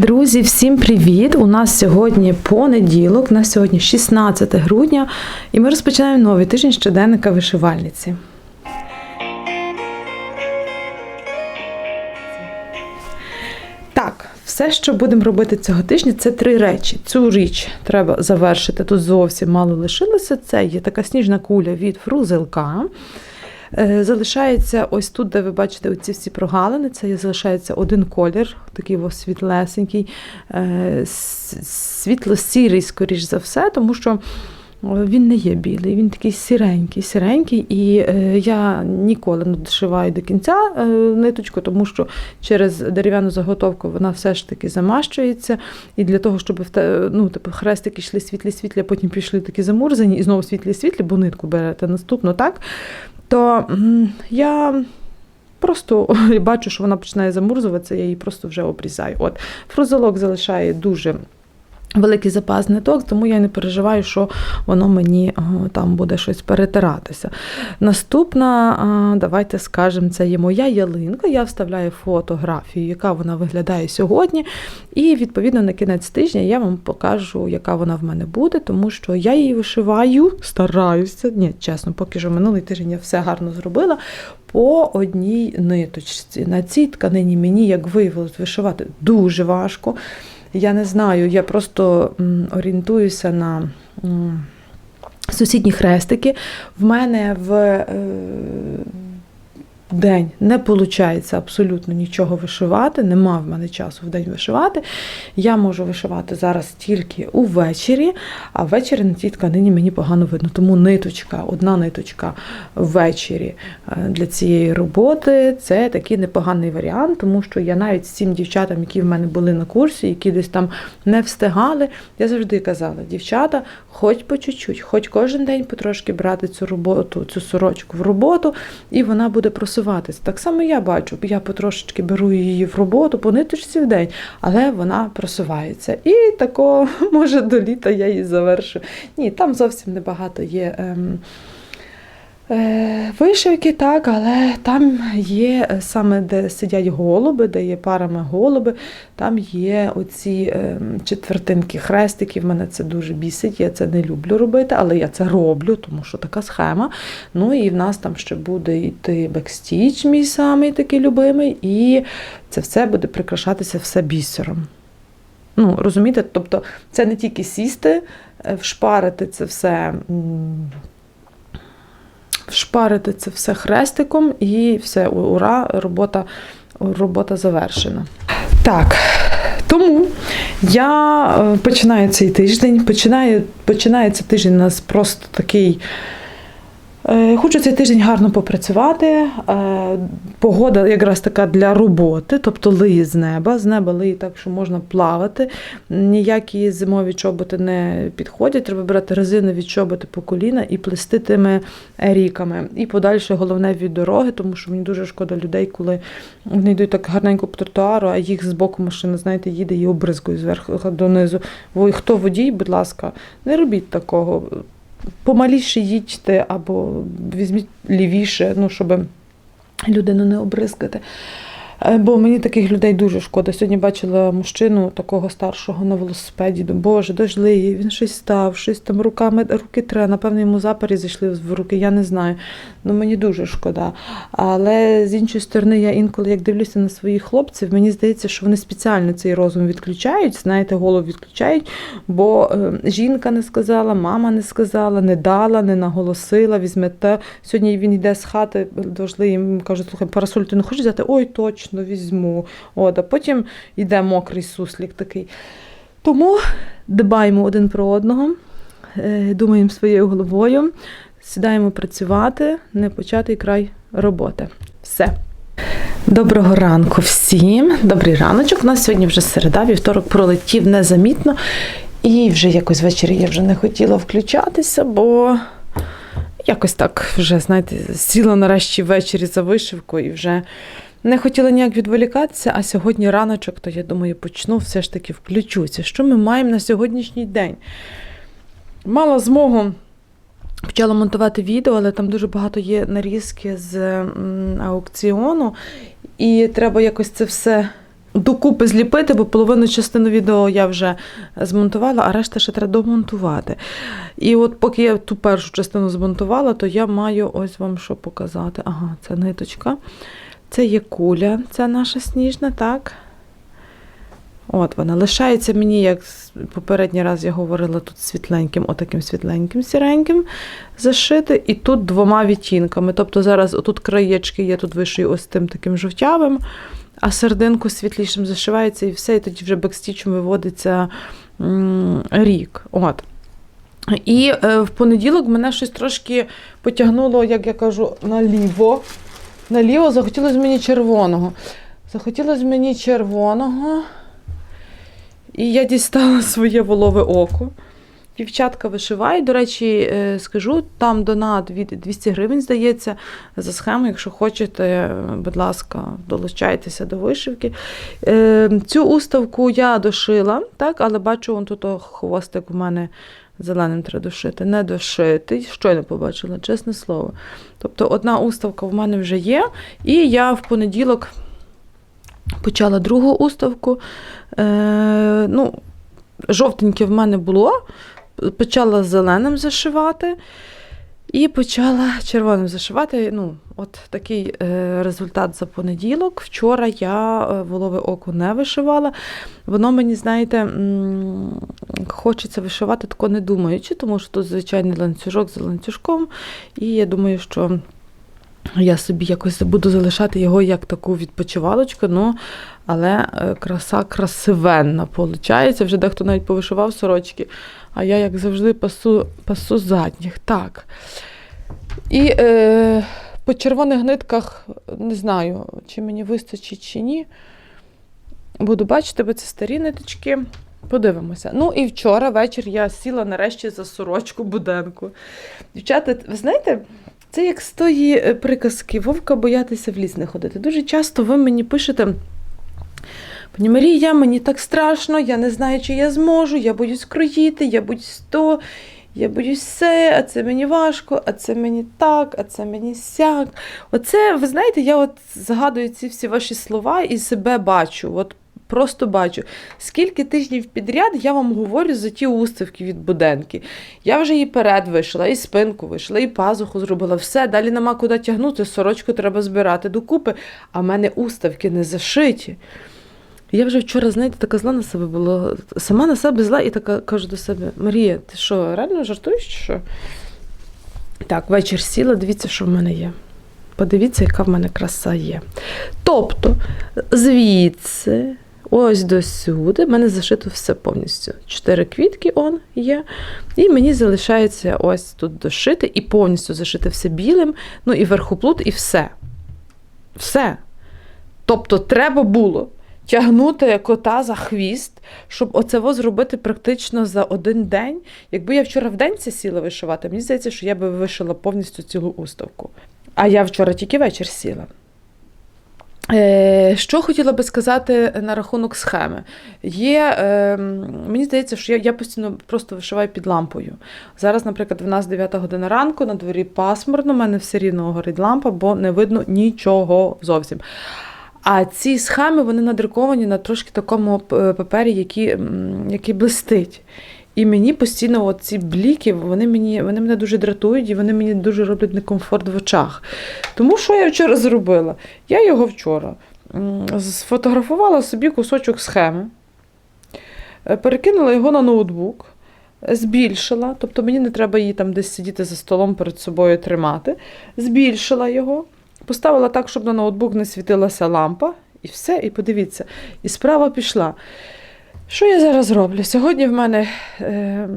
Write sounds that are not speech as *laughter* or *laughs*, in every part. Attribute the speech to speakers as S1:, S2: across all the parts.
S1: Друзі, всім привіт! У нас сьогодні понеділок, у нас сьогодні 16 грудня, і ми розпочинаємо новий тиждень щоденника вишивальниці. Так, все, що будемо робити цього тижня, це три речі. Цю річ треба завершити. Тут зовсім мало лишилося. Це є така сніжна куля від фрузелка. Е, Залишається ось тут, де ви бачите оці всі прогалини, це залишається один колір, такий світлесенький, е, світло-сірий, скоріш за все, тому що е, він не є білий, він такий сіренький, сіренький. І я ніколи не дошиваю до кінця ниточку, тому що через дерев'яну заготовку вона все ж таки замащується. І для того, щоб ну, типу, хрестики йшли світлі-світлі, а потім пішли такі замурзані, і знову світлі-світлі, бо нитку берете наступну, так? То я просто *laughs* бачу, що вона починає замурзуватися, я її просто вже обрізаю. От фрузелок залишає дуже. Великий запас ниток, тому я не переживаю, що воно мені там буде щось перетиратися. Наступна, давайте скажемо, це є моя ялинка. Я вставляю фотографію, яка вона виглядає сьогодні. І відповідно на кінець тижня я вам покажу, яка вона в мене буде, тому що я її вишиваю, стараюся. Ні, чесно, поки що минулий тиждень я все гарно зробила. По одній ниточці. На цій тканині мені, як виявилось, вишивати дуже важко. Я не знаю, я просто орієнтуюся на сусідні хрестики. В мене в е, день не виходить абсолютно нічого вишивати, нема в мене часу в день вишивати. Я можу вишивати зараз тільки увечері, а ввечері на тій тканині мені погано видно. Тому ниточка, одна ниточка ввечері е, для цієї роботи це такий непоганий варіант, тому що я навіть з цим дівчатам, які в мене були на курсі, які десь там не встигали, я завжди казала, дівчата, хоч по чуть-чуть, хоч кожен день потрошки брати цю роботу, цю сорочку в роботу, і вона буде просуватися. Так само я бачу, я потрошечки беру її в роботу по ниточці в день, але вона просувається. І тако, *laughs* може, до літа я її завершу. Ні, там зовсім небагато є. Ем, Вишивки, так, але там є е, саме, де сидять голуби, де є парами голуби, там є оці е, четвертинки хрестиків. Мене це дуже бісить. Я це не люблю робити, але я це роблю, тому що така схема. Ну і в нас там ще буде йти бекстіч, мій самий такий любимий, і це все буде прикрашатися все бісером. Ну, розумієте? Тобто це не тільки сісти, е, вшпарити це все. Вшпарити це все хрестиком і все, ура, робота, робота завершена. Так, тому я е, починаю цей тиждень. Починаю, починається тиждень у нас просто такий. Е, Хочу цей тиждень гарно попрацювати. Е, Погода якраз така для роботи, тобто лиє з неба. З неба лиє так, що можна плавати. Ніякі зимові чоботи не підходять. Треба брати резинові чоботи по коліна і плести тими ріками. І подальше головне від дороги, тому що мені дуже шкода людей, коли вони йдуть так гарненько по тротуару, а їх з боку машина, знаєте, їде і обризкою зверху донизу. Хто водій, будь ласка, не робіть такого помаліше їдьте або візьміть лівіше, ну, щоб людину не обризкати. Е, Бо мені таких людей дуже шкода. Сьогодні бачила мужчину такого старшого на велосипеді. Боже, дожлиє, він щось став, щось там руками, руки тре, напевно, йому запарі зайшли в руки, я не знаю. Ну мені дуже шкода. Але з іншої сторони, я інколи як дивлюся на своїх хлопців, мені здається, що вони спеціально цей розум відключають, знаєте, голову відключають, бо е, жінка не сказала, мама не сказала, не дала, не наголосила, візьме те. Сьогодні він йде з хати, дожли їм кажуть, слухай, парасоль ти не хочеш взяти? Ой, точно, візьму. От, а потім йде мокрий суслік такий. Тому дбаємо один про одного, е, думаємо своєю головою, сідаємо працювати, не початий край роботи. Все. Доброго ранку всім. Добрий раночок. У нас сьогодні вже середа, вівторок пролетів незамітно. І вже якось ввечері я вже не хотіла включатися, бо якось так вже, знаєте, сіла нарешті ввечері за вишивку і вже не хотіла ніяк відволікатися, а сьогодні раночок, то я думаю, почну все ж таки включуся. Що ми маємо на сьогоднішній день? Мала змогу почала монтувати відео, але там дуже багато є нарізки з аукціону, і треба якось це все докупи зліпити, бо половину частину відео я вже змонтувала, а решта ще треба домонтувати. І от поки я ту першу частину змонтувала, то я маю ось вам що показати. Ага, це ниточка. Це є куля, це наша сніжна, так? От вона лишається мені, як попередній раз я говорила, тут світленьким, отаким світленьким, сіреньким зашити, і тут двома відтінками. Тобто зараз отут краєчки є, тут вишию ось тим таким жовтявим, а серединку світлішим зашивається і все, і тоді вже бекстічем виводиться рік. От. І е, в понеділок мене щось трошки потягнуло, як я кажу, наліво. Наліво захотілося мені червоного. Захотілося мені червоного. І я дістала *laughs* своє волове око. Дівчатка вишивають. До речі, е, скажу, там донат від 200 гривень, здається, за схему. Якщо хочете, будь ласка, долучайтеся до вишивки. Е, Цю уставку я дошила, так, але бачу, вон тут хвостик у мене зеленим треба дошити. Не дошити. щойно побачила, чесне слово. Тобто одна уставка в мене вже є, і я в понеділок почала другу уставку. Е, ну, жовтеньке в мене було. Почала зеленим зашивати і почала червоним зашивати. Ну, от такий е, результат за понеділок. Вчора я е, волове око не вишивала. Воно мені, знаєте, хочеться вишивати тако не думаючи, тому що тут звичайний ланцюжок за ланцюжком. І я думаю, що я собі якось буду залишати його як таку відпочивалочку, ну, але е, краса красивенна виходить. Вже дехто навіть повишивав сорочки, а я, як завжди, пасу, пасу задніх. Так. І е, по червоних нитках не знаю, чи мені вистачить, чи ні. Буду бачити, бо це старі ниточки. Подивимося. Ну і вчора вечір я сіла нарешті за сорочку буденку. Дівчата, ви знаєте, це як з тої е, приказки Вовка боятися в ліс не ходити. Дуже часто ви мені пишете. Пані Марія, мені так страшно, я не знаю, чи я зможу, я боюсь кроїти, я боюсь то, я боюсь все, а це мені важко, а це мені так, а це мені сяк. Оце, ви знаєте, я от згадую ці всі ваші слова і себе бачу. От просто бачу. Скільки тижнів підряд я вам говорю за ті уставки від буденки. Я вже і перед вишила, і спинку вишила, і пазуху зробила. Все, далі нема куди тягнути, сорочку треба збирати докупи, а в мене уставки не зашиті. Я вже вчора, знаєте, така зла на себе була. Сама на себе зла і така кажу до себе: Марія, ти що, реально жартуєш чи що? Так, вечір сіла, дивіться, що в мене є. Подивіться, яка в мене краса є. Тобто, звідси, ось до сюди, в мене зашито все повністю. Чотири квітки он є. І мені залишається ось тут дошити і повністю зашити все білим, ну і верхоплут, і все. Все. Тобто, треба було тягнути кота за хвіст, щоб оце зробити практично за один день. Якби я вчора в день це сіла вишивати, мені здається, що я би вишила повністю цілу уставку. А я вчора тільки вечір сіла. Е, Що хотіла би сказати на рахунок схеми? Є, е, мені здається, що я, я постійно просто вишиваю під лампою. Зараз, наприклад, в нас 9 година ранку, на дворі пасмурно, в мене все рівно горить лампа, бо не видно нічого зовсім. А ці схеми вони надруковані на трошки такому е, папері, який, який блистить. І мені постійно ці бліки, вони, мені, вони мене дуже дратують і вони мені дуже роблять некомфорт в очах. Тому що я вчора зробила? Я його вчора сфотографувала собі кусочок схеми, е, перекинула його на ноутбук, збільшила, тобто мені не треба її там десь сидіти за столом перед собою тримати. Збільшила його, поставила так, щоб на ноутбук не світилася лампа, і все, і подивіться. І справа пішла. Що я зараз роблю? Сьогодні в мене е,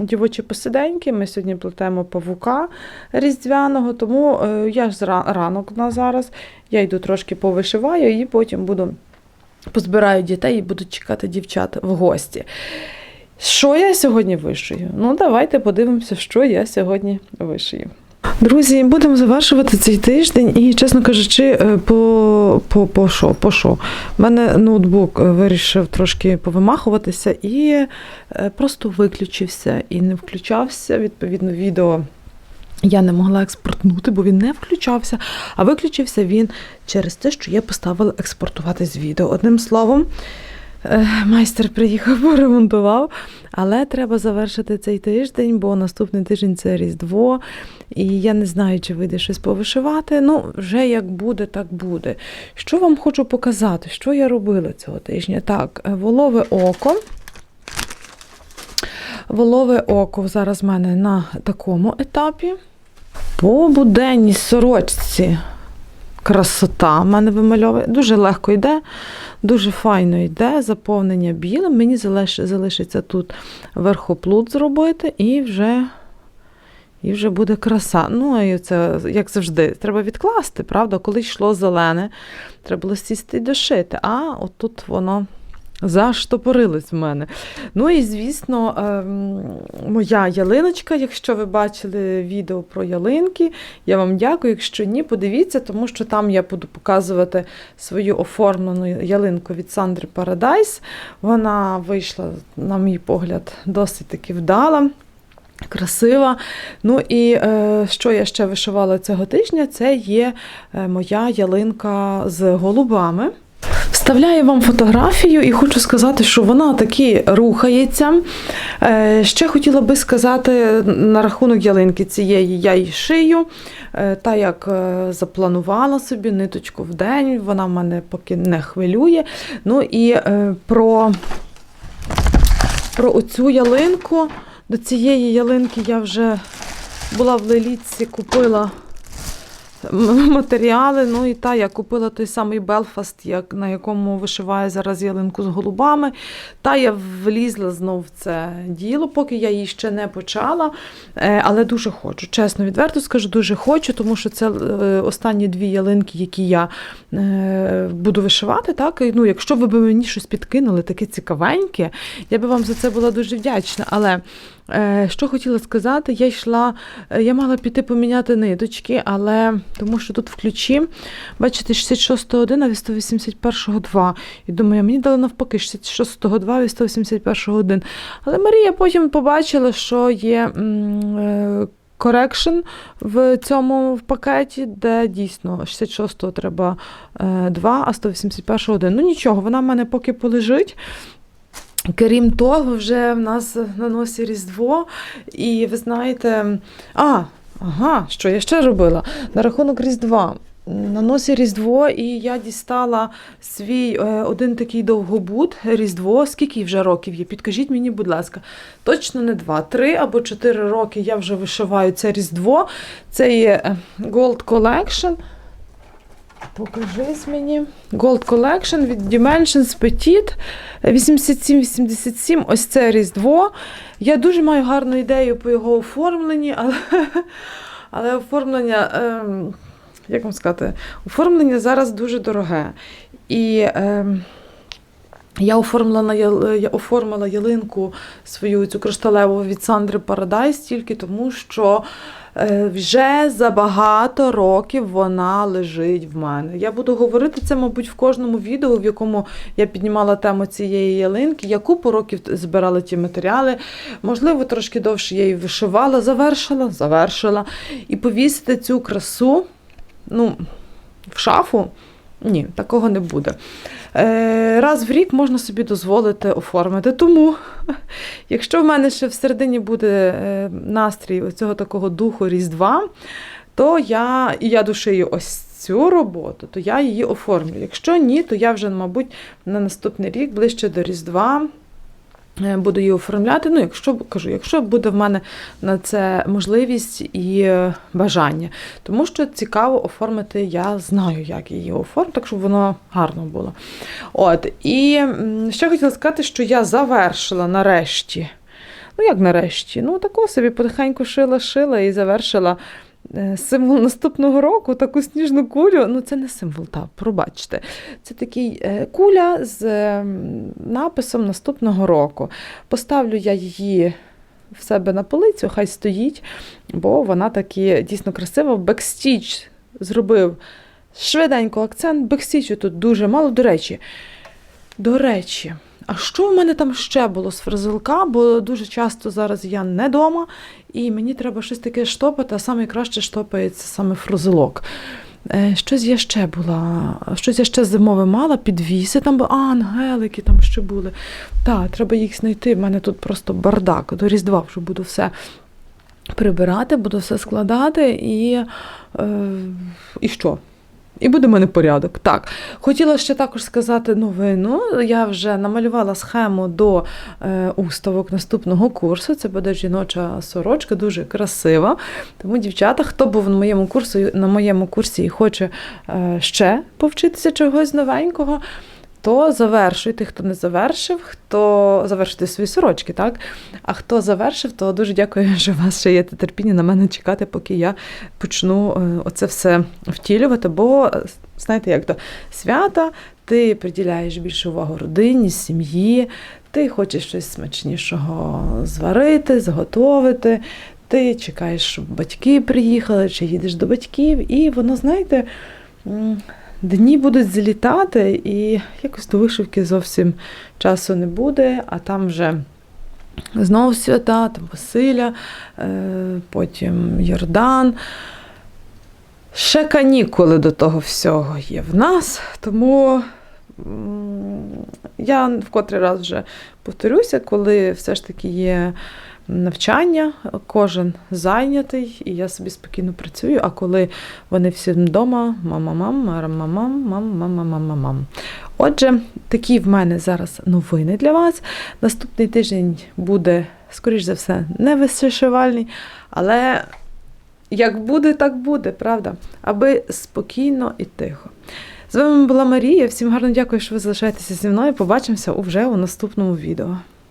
S1: дівочі посиденьки, ми сьогодні плетемо павука різдвяного, тому е, я ж ранок на зараз, я йду трошки повишиваю і потім буду позбираю дітей і буду чекати дівчат в гості. Що я сьогодні вишию? Ну, давайте подивимося, що я сьогодні вишию. Друзі, будемо завершувати цей тиждень і, чесно кажучи, е, по, по, по що? По що? У мене ноутбук е, вирішив трошки повимахуватися і е, просто виключився і не включався. Відповідно, відео Я не могла експортнути, бо він не включався. А виключився він через те, що я поставила експортувати з відео. Одним словом, майстер приїхав, *laughs* поремонтував, але треба завершити цей тиждень, бо наступний тиждень це Різдво. І я не знаю, чи вийде щось повишивати. Ну, вже як буде, так буде. Що вам хочу показати? Що я робила цього тижня? Так, е, волове око. Волове око зараз в мене на такому етапі. По буденній сорочці красота в мене вимальовує. Дуже легко йде, дуже файно йде, заповнення білим. Мені залиш- залишиться тут верхоплут зробити і вже. І вже буде краса. Ну, і це, як завжди, треба відкласти, правда? Коли йшло зелене, треба було сісти і дошити. А отут воно заштопорилось в мене. Ну і, звісно, ем, моя ялиночка, якщо ви бачили відео про ялинки, я вам дякую. Якщо ні, подивіться, тому що там я буду показувати свою оформлену ялинку від Сандри Парадайс. Вона вийшла, на мій погляд, досить таки вдала. Красива. Ну і е, що я ще вишивала цього тижня, це є е, моя ялинка з голубами. Вставляю вам фотографію і хочу сказати, що вона таки рухається. Е, ще хотіла би сказати на рахунок ялинки цієї я її шию. Е, та як е, запланувала собі ниточку в день, вона мене поки не хвилює. Ну і про, про оцю ялинку. До цієї ялинки я вже була в Лелітці, купила матеріали. Ну і та я купила той самий Белфаст, як, на якому вишиваю зараз ялинку з голубами. Та я влізла знов в це діло, поки я її ще не почала. Е, але дуже хочу. Чесно, відверто скажу, дуже хочу, тому що це е, останні дві ялинки, які я е, буду вишивати. Так? І, ну, якщо ви б мені щось підкинули, таке цікавеньке, я би вам за це була дуже вдячна. Але що хотіла сказати, я йшла, е, я мала піти поміняти ниточки, але тому що тут в ключі, бачите, 66 1 а від 181 2. І думаю, мені дали навпаки 66 2 від 181 1. Але Марія потім побачила, що є. е, Correction в цьому в пакеті, де дійсно 66-го треба е, 2, а 181 1. Ну нічого, вона в мене поки полежить. Крім того, вже в нас на носі Різдво, і ви знаєте, а, ага, що я ще робила? На рахунок Різдва. На носі Різдво, і я дістала свій е, один такий довгобут Різдво. Скільки вже років є? Підкажіть мені, будь ласка. Точно не два, три або чотири роки я вже вишиваю це Різдво. Це є е, Gold Collection. Покажись мені. Gold Collection від Dimensions Petit 87-87. Ось це Різдво. Я дуже маю гарну ідею по його оформленні, але, *laughs* але оформлення, ем, як вам сказати, оформлення зараз дуже дороге. І ем, я оформила, на я оформила ялинку свою цю кришталеву від Сандри Парадайс тільки тому, що е, вже за багато років вона лежить в мене. Я буду говорити це, мабуть, в кожному відео, в якому я піднімала тему цієї ялинки. Я купу років збирала ті матеріали. Можливо, трошки довше я її вишивала, завершила, завершила. І повісити цю красу ну, в шафу. Ні, такого не буде. Е, раз в рік можна собі дозволити оформити. Тому, якщо в мене ще всередині буде е, настрій цього такого духу Різдва, то я і я душею ось цю роботу, то я її оформлю. Якщо ні, то я вже, мабуть, на наступний рік, ближче до Різдва. Е, Буду її оформляти. Ну, якщо кажу, якщо буде в мене на це можливість і бажання. Тому що цікаво оформити, я знаю, як її оформити, так щоб воно гарно було. От, і ще хотіла сказати, що я завершила нарешті. Ну, як нарешті? Ну, тако собі потихеньку шила, шила і завершила символ наступного року, таку сніжну кулю. Ну, це не символ, так, пробачте. Це такий е, куля з е, написом наступного року. Поставлю я її в себе на полицю, хай стоїть, бо вона таки дійсно красива. Бекстіч зробив швиденько акцент. Бекстічу тут дуже мало. До речі, до речі, А що в мене там ще було з фрезелка? Бо дуже часто зараз я не вдома, і мені треба щось таке штопати, а найкраще штопається саме фрузелок. Е, Щось я ще була, щось я ще зимове мала, підвіси, там а, ангелики там ще були. Так, треба їх знайти. В мене тут просто бардак. До Різдва вже буду все прибирати, буду все складати і, е, і що? І буде в мене порядок. Так, хотіла ще також сказати новину. Я вже намалювала схему до е, уставок наступного курсу. Це буде жіноча сорочка, дуже красива. Тому, дівчата, хто був на моєму курсі, на моєму курсі і хоче е, ще повчитися чогось новенького, то завершуйте, хто не завершив, хто завершити свої сорочки, так? А хто завершив, то дуже дякую, *laughs* що у вас ще є терпіння на мене чекати, поки я почну е, оце все втілювати. Бо, е, знаєте, як то свята, ти приділяєш більше увагу родині, сім'ї, ти хочеш щось смачнішого зварити, зготовити. Ти чекаєш, щоб батьки приїхали, чи їдеш до батьків, і воно, знаєте, дні будуть злітати, і якось до вишивки зовсім часу не буде, а там вже знову свята, там Василя, е, потім Йордан. Ще канікули до того всього є в нас, тому я в котрий раз вже повторюся, коли все ж таки є навчання, кожен зайнятий, і я собі спокійно працюю. А коли вони всі вдома, мама-мам, мама-мам, мам-мам-мам-мам. Отже, такі в мене зараз новини для вас. Наступний тиждень буде, скоріш за все, не вишивальний, але як буде, так буде, правда? Аби спокійно і тихо. З вами була Марія. Всім гарно дякую, що ви залишаєтеся зі мною. Побачимося уже у наступному відео.